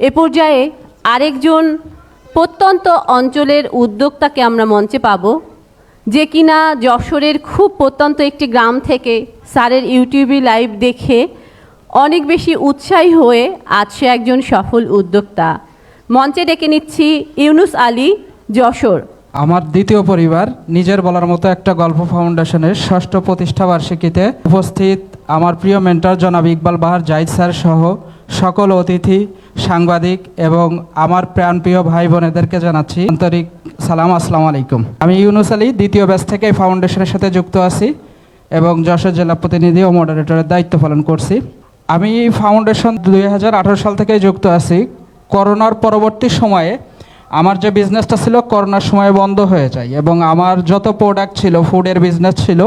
এ পর্যায়ে আরেকজন প্রত্যন্ত অঞ্চলের উদ্যোক্তাকে আমরা মঞ্চে পাব, যে কিনা যশোরের খুব প্রত্যন্ত একটি গ্রাম থেকে স্যারের ইউটিউবে লাইভ দেখে অনেক বেশি উৎসাহী হয়ে আজ সে একজন সফল উদ্যোক্তা। মঞ্চে ডেকে নিচ্ছি ইউনুস আলী, যশোর। আমার দ্বিতীয় পরিবার, নিজের বলার মতো একটা গল্প ফাউন্ডেশনের ষষ্ঠ প্রতিষ্ঠা বার্ষিকীতে উপস্থিত আমার প্রিয় মেন্টর জনাব ইকবাল বাহার জাহিদ স্যার সহ সকল অতিথি সাংবাদিক এবং আমার প্রাণপ্রিয় ভাই বোনেদেরকে জানাচ্ছি আন্তরিক সালাম, আসসালাম আলাইকুম। আমি ইউনুস আলী, দ্বিতীয় ব্যাচ থেকে ফাউন্ডেশনের সাথে যুক্ত আছি এবং যশোর জেলা প্রতিনিধি ও মডারেটরের দায়িত্ব পালন করছি। আমি ফাউন্ডেশন দুই হাজার আঠারো সাল থেকে যুক্ত আছি। করোনার পরবর্তী সময়ে আমার যে বিজনেসটা ছিল, করোনার সময় বন্ধ হয়ে যায় এবং আমার যত প্রোডাক্ট ছিল ফুডের বিজনেস ছিল,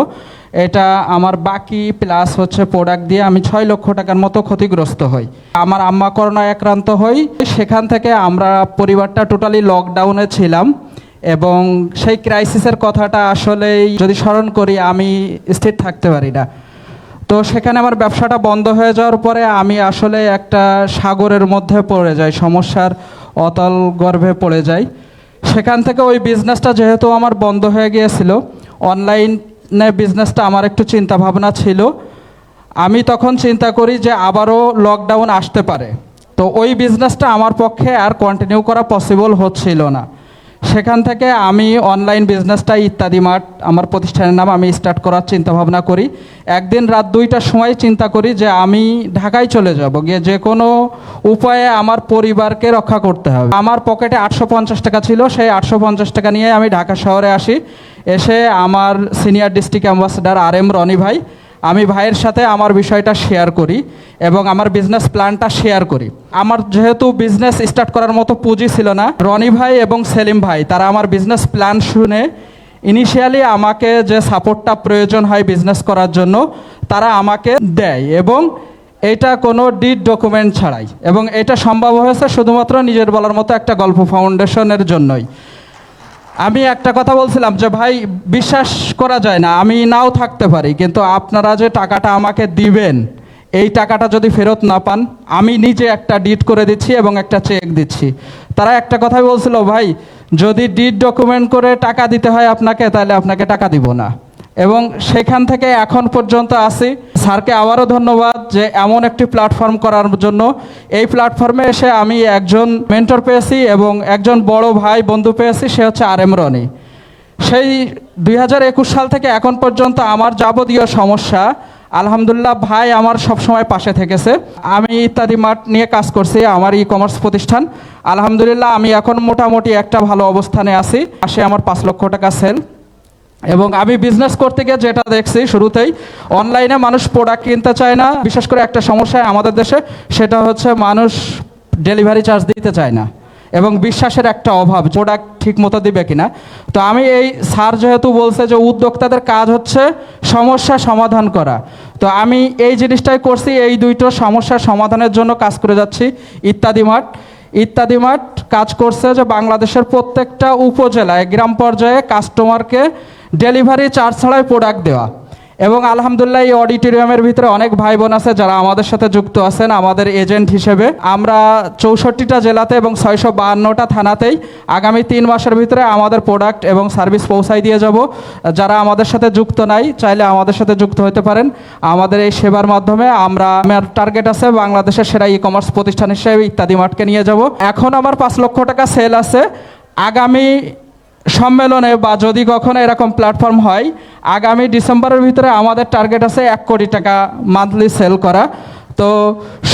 এটা আমার বাকি প্লাস হচ্ছে প্রোডাক্ট দিয়ে আমি ছয় লক্ষ টাকার মতো ক্ষতিগ্রস্ত হই। আমার আম্মা করোনায় আক্রান্ত হই। সেখান থেকে আমরা পরিবারটা টোটালি লকডাউনে ছিলাম এবং সেই ক্রাইসিসের কথাটা আসলেই যদি স্মরণ করি, আমি স্থির থাকতে পারি না। তো সেখানে আমার ব্যবসাটা বন্ধ হয়ে যাওয়ার পরে আমি আসলে একটা সাগরের মধ্যে পড়ে যাই। সমস্যার অতল গর্ভে পড়ে যাই সেখান থেকে ওই বিজনেসটা যেহেতু আমার বন্ধ হয়ে গিয়েছিল অনলাইনে বিজনেসটা আমার একটু চিন্তা ভাবনা ছিল। আমি তখন চিন্তা করি যে আবারও লকডাউন আসতে পারে। তো ওই বিজনেসটা আমার পক্ষে আর কন্টিনিউ করা পসিবল হচ্ছিল না। সেখান থেকে আমি অনলাইন বিজনেসটা ইত্যাদি মাঠ, আমার প্রতিষ্ঠানের নাম আমি স্টার্ট করার চিন্তা ভাবনা করি। একদিন রাত দুইটার সময় চিন্তা করি যে আমি ঢাকায় চলে যাব, গিয়ে যে কোনো উপায়ে আমার পরিবারকে রক্ষা করতে হবে। আমার পকেটে আটশো পঞ্চাশ টাকা ছিল, সেই আটশো পঞ্চাশ টাকা নিয়ে আমি ঢাকা শহরে আসি। এসে আমার senior district ambassador R M Roni ভাই আমি ভাইয়ের সাথে আমার বিষয়টা শেয়ার করি এবং আমার বিজনেস প্ল্যানটা শেয়ার করি। আমার যেহেতু বিজনেস স্টার্ট করার মতো পুঁজি ছিল না, রনি ভাই এবং সেলিম ভাই, তারা আমার বিজনেস প্ল্যান শুনে ইনিশিয়ালি আমাকে যে সাপোর্টটা প্রয়োজন হয় বিজনেস করার জন্য, তারা আমাকে দেয় এবং এটা কোনো ডিড ডকুমেন্ট ছাড়াই। এবং এটা সম্ভব হয়েছে শুধুমাত্র নিজের বলার মতো একটা গল্প ফাউন্ডেশনের জন্যই। আমি একটা কথা বলছিলাম যে ভাই, বিশ্বাস করা যায় না, আমি নাও থাকতে পারি, কিন্তু আপনারা যে টাকাটা আমাকে দিবেন, এই টাকাটা যদি ফেরত না পান, আমি নিজে একটা ডিট করে দিচ্ছি এবং একটা চেক দিচ্ছি। তারা একটা কথাই বলছিল, ভাই, যদি ডিট ডকুমেন্ট করে টাকা দিতে হয় আপনাকে, তাহলে আপনাকে টাকা দিব না। এবং সেখান থেকে এখন পর্যন্ত আসি স্যারকে আবারও ধন্যবাদ যে এমন একটি প্ল্যাটফর্ম করার জন্য। এই প্ল্যাটফর্মে এসে আমি একজন মেন্টর পেয়েছি এবং একজন বড় ভাই, বন্ধু পেয়েছি, সে হচ্ছে আর এম রনি। সেই দুই হাজার একুশ সাল থেকে এখন পর্যন্ত আমার যাবতীয় সমস্যা, আলহামদুলিল্লাহ ভাই আমার সব সময় পাশে থেকেছে। আমি ইত্যাদি মাঠ নিয়ে কাজ করছি, আমার ই কমার্স প্রতিষ্ঠান। আলহামদুলিল্লাহ আমি এখন মোটামুটি একটা ভালো অবস্থানে আছি। আসে আমার পাঁচ লক্ষ টাকা সেল এবং আমি বিজনেস করতে গিয়ে যেটা দেখছি শুরুতেই অনলাইনে মানুষ প্রোডাক্ট কিনতে চায় না, বিশেষ করে একটা সমস্যা আমাদের দেশে, সেটা হচ্ছে মানুষ ডেলিভারি চার্জ দিতে চায় না এবং বিশ্বাসের একটা অভাব প্রোডাক্ট ঠিক মতো দিবে কিনা। তো আমি এই স্যার যেহেতু বলছে যে উদ্যোক্তাদের কাজ হচ্ছে সমস্যা সমাধান করা। তো আমি এই জিনিসটাই করছি, এই দুইটো সমস্যার সমাধানের জন্য কাজ করে যাচ্ছি, ইত্যাদি মাঠ। ইত্যাদি মাঠ কাজ করছে যে বাংলাদেশের প্রত্যেকটা উপজেলায়, গ্রাম পর্যায়ে কাস্টমারকে ডেলিভারি চার্জ ছাড়াই প্রোডাক্ট দেওয়া। এবং আলহামদুলিল্লাহ এই অডিটোরিয়ামের ভিতরে অনেক ভাই বোন আছে যারা আমাদের সাথে যুক্ত আছেন, আমাদের এজেন্ট হিসেবে। আমরা চৌষট্টিটা জেলাতে এবং ছয়শো বাহান্নটা থানাতেই আগামী তিন মাসের ভিতরে আমাদের প্রোডাক্ট এবং সার্ভিস পৌঁছাই দিয়ে যাব। যারা আমাদের সাথে যুক্ত নাই, চাইলে আমাদের সাথে যুক্ত হতে পারেন। আমাদের এই সেবার মাধ্যমে আমরা আমার টার্গেট আছে বাংলাদেশের সেরা ই কমার্স প্রতিষ্ঠান হিসেবে ইত্যাদি মাঠকে নিয়ে যাব। এখন আমার পাঁচ লক্ষ টাকা সেল আছে। আগামী সম্মেলনে বা যদি কখনো এরকম প্ল্যাটফর্ম হয়, আগামী ডিসেম্বরের ভিতরে আমাদের টার্গেট আছে এক কোটি টাকা মান্থলি সেল করা। তো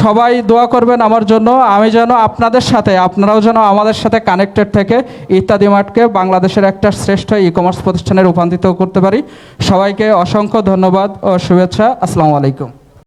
সবাই দোয়া করবেন আমার জন্য। আমি যেন আপনাদের সাথে, আপনারাও যেন আমাদের সাথে কানেক্টেড থেকে ইত্যাদি মার্টকে বাংলাদেশের একটা শ্রেষ্ঠ ই কমার্স প্রতিষ্ঠানে রূপান্তরিত করতে পারি। সবাইকে অসংখ্য ধন্যবাদ ও শুভেচ্ছা। আসসালামু আলাইকুম।